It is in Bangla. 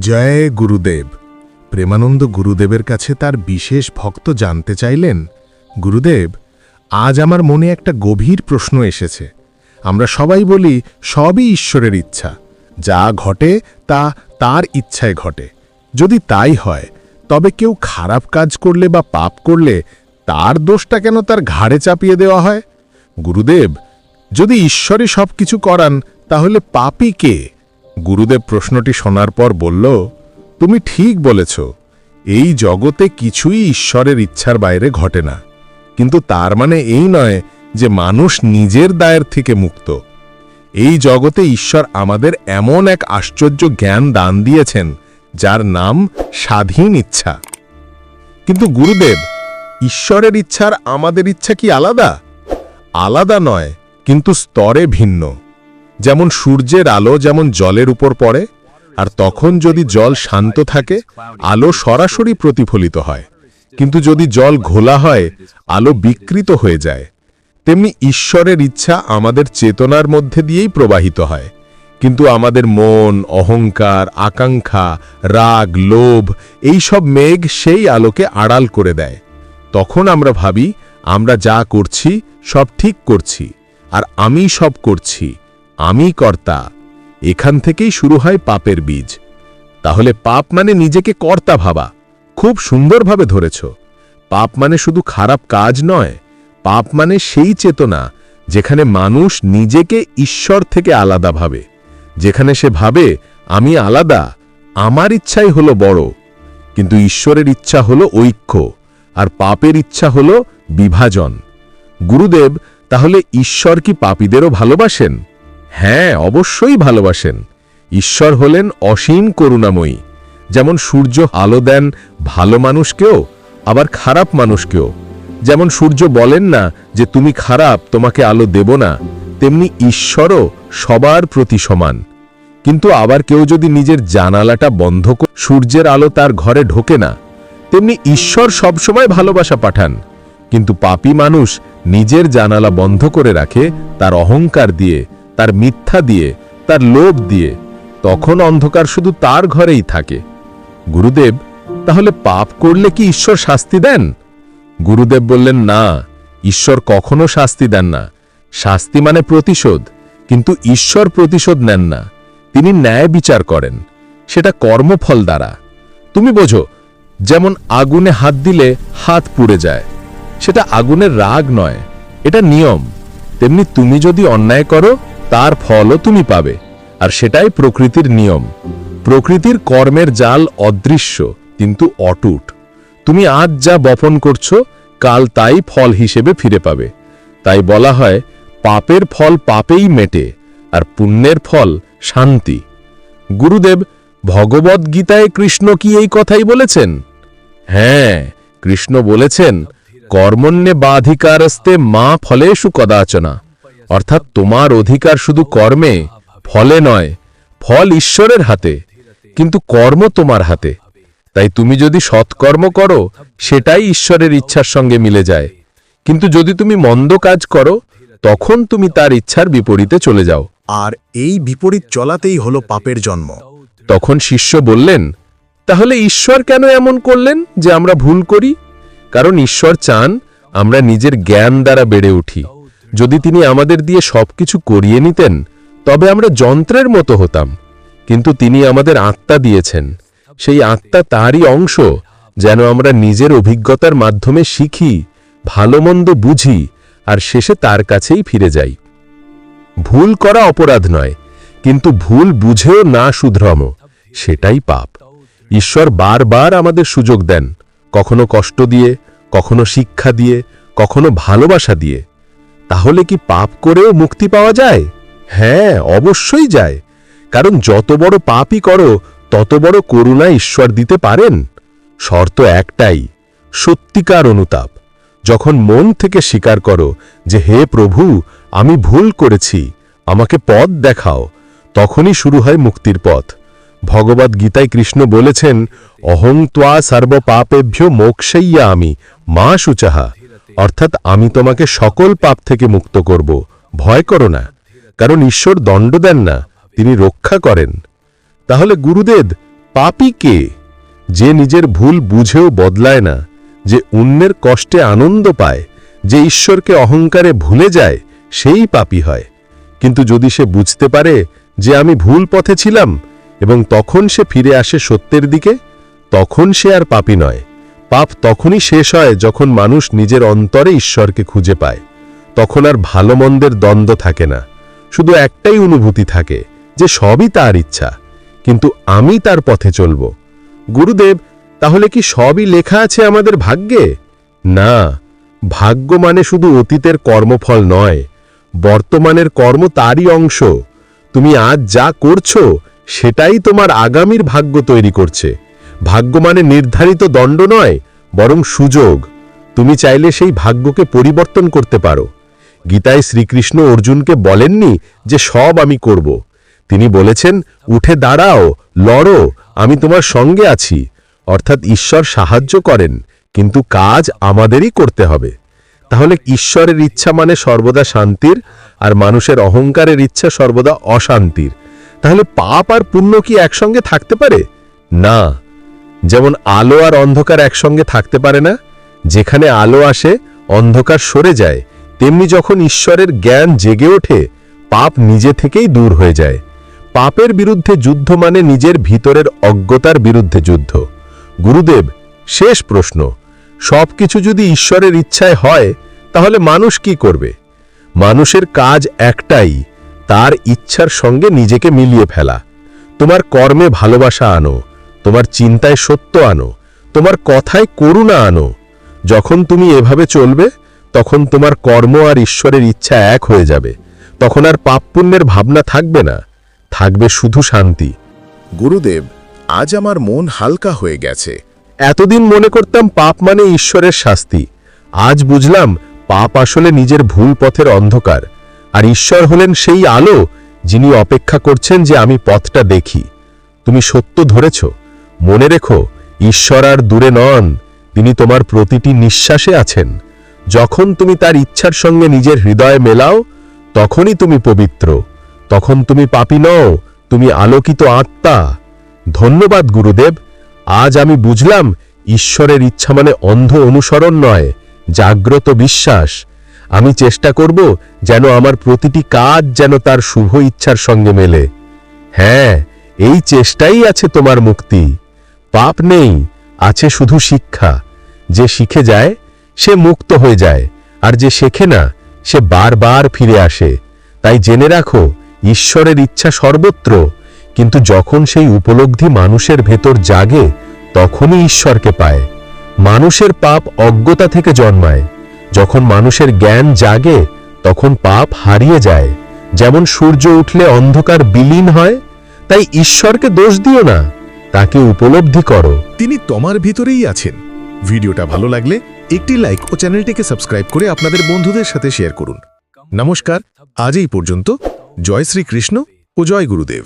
জয় গুরুদেব। প্রেমানন্দ গুরুদেবের কাছে তার বিশেষ ভক্ত জানতে চাইলেন, গুরুদেব, আজ আমার মনে একটা গভীর প্রশ্ন এসেছে। আমরা সবাই বলি, সবই ঈশ্বরের ইচ্ছা। যা ঘটে, তা তার ইচ্ছায় ঘটে। যদি তাই হয়, তবে কেউ খারাপ কাজ করলে বা পাপ করলে তার দোষটা কেন তার ঘাড়ে চাপিয়ে দেওয়া হয়? গুরুদেব, যদি ঈশ্বরই সব কিছু করান, তাহলে পাপই কে? গুরুদেব প্রশ্নটি শোনার পর বলল, তুমি ঠিক বলেছ, এই জগতে কিছুই ঈশ্বরের ইচ্ছার বাইরে ঘটে না। কিন্তু তার মানে এই নয় যে মানুষ নিজের দায়ের থেকে মুক্ত। এই জগতে ঈশ্বর আমাদের এমন এক আশ্চর্য জ্ঞান দান দিয়েছেন, যার নাম স্বাধীন ইচ্ছা। কিন্তু গুরুদেব, ঈশ্বরের ইচ্ছার আমাদের ইচ্ছা কি আলাদা? আলাদা নয়, কিন্তু স্তরে ভিন্ন। যেমন সূর্যের আলো যেমন জলের উপর পড়ে, আর তখন যদি জল শান্ত থাকে, আলো সরাসরি প্রতিফলিত হয়। কিন্তু যদি জল ঘোলা হয়, আলো বিকৃত হয়ে যায়। তেমনি ঈশ্বরের ইচ্ছা আমাদের চেতনার মধ্যে দিয়েই প্রবাহিত হয়। কিন্তু আমাদের মন, অহংকার, আকাঙ্ক্ষা, রাগ, লোভ, এই সব মেঘ সেই আলোকে আড়াল করে দেয়। তখন আমরা ভাবি, আমরা যা করছি, সব ঠিক করছি, আর আমি সব করছি। আমি কর্তা, এখান থেকেই শুরু হয় পাপের বীজ। তাহলে পাপ মানে নিজেকে কর্তা ভাবা, খুব সুন্দরভাবে ধরেছ। পাপ মানে শুধু খারাপ কাজ নয়, পাপ মানে সেই চেতনা যেখানে মানুষ নিজেকে ঈশ্বর থেকে আলাদা ভাবে, যেখানে সে ভাবে, আমি আলাদা, আমার ইচ্ছাই হলো বড়। কিন্তু ঈশ্বরের ইচ্ছা হলো ঐক্য, আর পাপের ইচ্ছা হলো বিভাজন। গুরুদেব, তাহলে ঈশ্বর কি পাপীদেরও ভালোবাসেন? হ্যাঁ অবশ্যই ভালোবাসেন। ঈশ্বর হলেন অসীম করুণাময়ী। যেমন সূর্য আলো দেন ভালো মানুষকেও, আবার খারাপ মানুষকেও। যেমন সূর্য বলেন না যে, তুমি খারাপ, তোমাকে আলো দেব না। তেমনি ঈশ্বরও সবার প্রতি সমান। কিন্তু আবার কেউ যদি নিজের জানালাটা বন্ধ করে সূর্যের আলো তার ঘরে ঢোকে না, তেমনি ঈশ্বর সবসময় ভালোবাসা পাঠান। কিন্তু পাপী মানুষ নিজের জানালা বন্ধ করে রাখে তার অহংকার দিয়ে। তার মিথ্যা দিয়ে, তার লোভ দিয়ে, তখন অন্ধকার শুধু তার ঘরেই থাকে। গুরুদেব, তাহলে পাপ করলে কি ঈশ্বর শাস্তি দেন? গুরুদেব বললেন, না, ঈশ্বর কখনো শাস্তি দেন না। শাস্তি মানে প্রতিশোধ, কিন্তু ঈশ্বর প্রতিশোধ নেন না। তিনি ন্যায় বিচার করেন। সেটা কর্মফল দ্বারা। তুমি বোঝো, যেমন আগুনে হাত দিলে হাত পুড়ে যায়, সেটা আগুনের রাগ নয়, এটা নিয়ম। তেমনি তুমি যদি অন্যায় করো তার ফলও তুমি পাবে। আর সেটাই প্রকৃতির নিয়ম। প্রকৃতির কর্মের জাল অদৃশ্য, কিন্তু অটুট। তুমি আজ যা বপন করছ, কাল তাই ফল হিসেবে ফিরে পাবে। তাই বলা হয়, পাপের ফল পাপেই মেটে, আর পুণ্যের ফল শান্তি। গুরুদেব ভগবদ গীতায় কৃষ্ণ কি এই কথাই বলেছেন? হ্যাঁ কৃষ্ণ বলেছেন, কর্মণ্যে বাধিকারস্তে মা ফলেষু কদাচনা। অর্থাৎ তোমার অধিকার শুধু কর্মে ফলে নয় ফল ঈশ্বরের হাতে কিন্তু কর্ম তোমার হাতে। তাই তুমি যদি সৎকর্ম করো সেটাই ঈশ্বরের ইচ্ছার সঙ্গে মিলে যায়। কিন্তু যদি তুমি মন্দ কাজ করো তখন তুমি তার ইচ্ছার বিপরীতে চলে যাও। আর এই বিপরীত চলাতেই হলো পাপের জন্ম। তখন শিষ্য বললেন তাহলে ঈশ্বর কেন এমন করলেন যে আমরা ভুল করি? কারণ ঈশ্বর চান আমরা নিজের জ্ঞান দ্বারা বেড়ে উঠি। যদি তিনি আমাদের দিয়ে সবকিছু করিয়ে নিতেন, তবে আমরা যন্ত্রের মতো হতাম। কিন্তু তিনি আমাদের আত্মা দিয়েছেন। সেই আত্মা তারই অংশ, যেন আমরা নিজের অভিজ্ঞতার মাধ্যমে শিখি, ভালোমন্দ বুঝি, আর শেষে তার কাছেই ফিরে যাই। ভুল করা অপরাধ নয়, কিন্তু ভুল বুঝেও না শুধরম সেটাই পাপ। ঈশ্বর বারবার আমাদের সুযোগ দেন, কখনো কষ্ট দিয়ে, কখনো শিক্ষা দিয়ে, কখনো ভালোবাসা দিয়ে। তাহলে কি পাপ করেও মুক্তি পাওয়া যায়? হ্যাঁ অবশ্যই যায়। কারণ যত বড় পাপই করো, তত বড় করুণা ঈশ্বর দিতে পারেন। শর্ত একটাই, সত্যিকার অনুতাপ। যখন মন থেকে স্বীকার করো যে, হে প্রভু, আমি ভুল করেছি, আমাকে পথ দেখাও তখনই শুরু হয় মুক্তির পথ। ভগবদ গীতায় কৃষ্ণ বলেছেন, অহং ত্বা সর্ব পাপেভ্য মোক্ষইয়া আমি মা সুচাহা। অর্থাৎ আমি তোমাকে সকল পাপ থেকে মুক্ত করব। ভয় করো না, কারণ ঈশ্বর দণ্ড দেন না, তিনি রক্ষা করেন। তাহলে গুরুদেব, পাপী কে? যে নিজের ভুল বুঝেও বদলায় না, যে অন্যের কষ্টে আনন্দ পায়, যে ঈশ্বরকে অহংকারে ভুলে যায়, সেই পাপী হয়। কিন্তু যদি সে বুঝতে পারে যে আমি ভুল পথে ছিলাম এবং তখন সে ফিরে আসে সত্যের দিকে, তখন সে আর পাপী নয়। পাপ তখনই শেষ হয় যখন মানুষ নিজের অন্তরে ঈশ্বরকে খুঁজে পায়। তখন আর ভালো মন্দের দ্বন্দ্ব থাকে না। শুধু একটাই অনুভূতি থাকে যে সবই তার ইচ্ছা, কিন্তু আমি তার পথে চলব। গুরুদেব, তাহলে কি সবই লেখা আছে আমাদের ভাগ্যে? না, ভাগ্য মানে শুধু অতীতের কর্মফল নয়, বর্তমানের কর্ম তারই অংশ। তুমি আজ যা করছ, সেটাই তোমার আগামীর ভাগ্য তৈরি করছে। ভাগ্য মানে নির্ধারিত দণ্ড নয়, বরং সুযোগ। তুমি চাইলে সেই ভাগ্যকে পরিবর্তন করতে পারো। গীতায় শ্রীকৃষ্ণ অর্জুনকে বলেননি যে সব আমি করব। তিনি বলেছেন, উঠে দাঁড়াও, লড়ো, আমি তোমার সঙ্গে আছি। অর্থাৎ ঈশ্বর সাহায্য করেন, কিন্তু কাজ আমাদেরই করতে হবে। তাহলে ঈশ্বরের ইচ্ছা মানে সর্বদা শান্তির, আর মানুষের অহংকারের ইচ্ছা সর্বদা অশান্তির। তাহলে পাপ আর পুণ্য কি একসঙ্গে থাকতে পারে? না। যেমন আলো আর অন্ধকার একসঙ্গে থাকতে পারে না, যেখানে আলো আসে, অন্ধকার সরে যায়, তেমনি যখন ঈশ্বরের জ্ঞান জেগে ওঠে, পাপ নিজে থেকেই দূর হয়ে যায়। পাপের বিরুদ্ধে যুদ্ধ মানে নিজের ভিতরের অজ্ঞতার বিরুদ্ধে যুদ্ধ। গুরুদেব, শেষ প্রশ্ন, সবকিছু যদি ঈশ্বরের ইচ্ছায় হয়, তাহলে মানুষ কি করবে? মানুষের কাজ একটাই, তার ইচ্ছার সঙ্গে নিজেকে মিলিয়ে ফেলা। তোমার কর্মে ভালোবাসা আনো তোমার চিন্তায় সত্য আনো তোমার কথায় করুণা আনো। যখন তুমি এভাবে চলবে তখন তোমার কর্ম আর ঈশ্বরের ইচ্ছা এক হয়ে যাবে। তখন আর পাপ পুণ্যের ভাবনা থাকবে না থাকবে শুধু শান্তি। গুরুদেব আজ আমার মন হালকা হয়ে গেছে। এতদিন মনে করতাম পাপ মানে ঈশ্বরের শাস্তি। আজ বুঝলাম পাপ আসলে নিজের ভুল পথের অন্ধকার আর ঈশ্বর হলেন সেই আলো যিনি অপেক্ষা করছেন যে আমি পথটা দেখি। তুমি সত্য ধরেছ মনে রেখো, ঈশ্বর আর দূরে নন, তিনি তোমার প্রতিটি নিঃশ্বাসে আছেন। যখন তুমি তার ইচ্ছার সঙ্গে নিজের হৃদয়ে মেলাও, তখনই তুমি পবিত্র। তখন তুমি পাপী নও, তুমি আলোকিত আত্মা। ধন্যবাদ, গুরুদেব। আজ আমি বুঝলাম, ঈশ্বরের ইচ্ছা মানে অন্ধ অনুসরণ নয়, জাগ্রত বিশ্বাস। আমি চেষ্টা করব যেন আমার প্রতিটি কাজ যেন তার শুভ ইচ্ছার সঙ্গে মেলে। হ্যাঁ এই চেষ্টাই আছে তোমার মুক্তি। পাপ নেই, আছে শুধু শিক্ষা। যে শিখে যায়, সে মুক্ত হয়ে যায়, আর যে শেখে না, সে বারবার ফিরে আসে। তাই জেনে রাখো, ঈশ্বরের ইচ্ছা সর্বত্র, কিন্তু যখন সেই উপলব্ধি মানুষের ভেতর জাগে, তখনই ঈশ্বরকে পায়। মানুষের পাপ অজ্ঞতা থেকে জন্মায়। যখন মানুষের জ্ঞান জাগে, তখন পাপ হারিয়ে যায়। যেমন সূর্য উঠলে অন্ধকার বিলীন হয়, তাই ঈশ্বরকে দোষ দিও না। তাকে উপলব্ধি করো। তিনি তোমার ভিতরেই আছেন। ভিডিওটা ভালো লাগলে একটি লাইক ও চ্যানেলটিকে সাবস্ক্রাইব করে আপনাদের বন্ধুদের সাথে শেয়ার করুন। নমস্কার, আজ এই পর্যন্ত। জয় শ্রীকৃষ্ণ ও জয় গুরুদেব।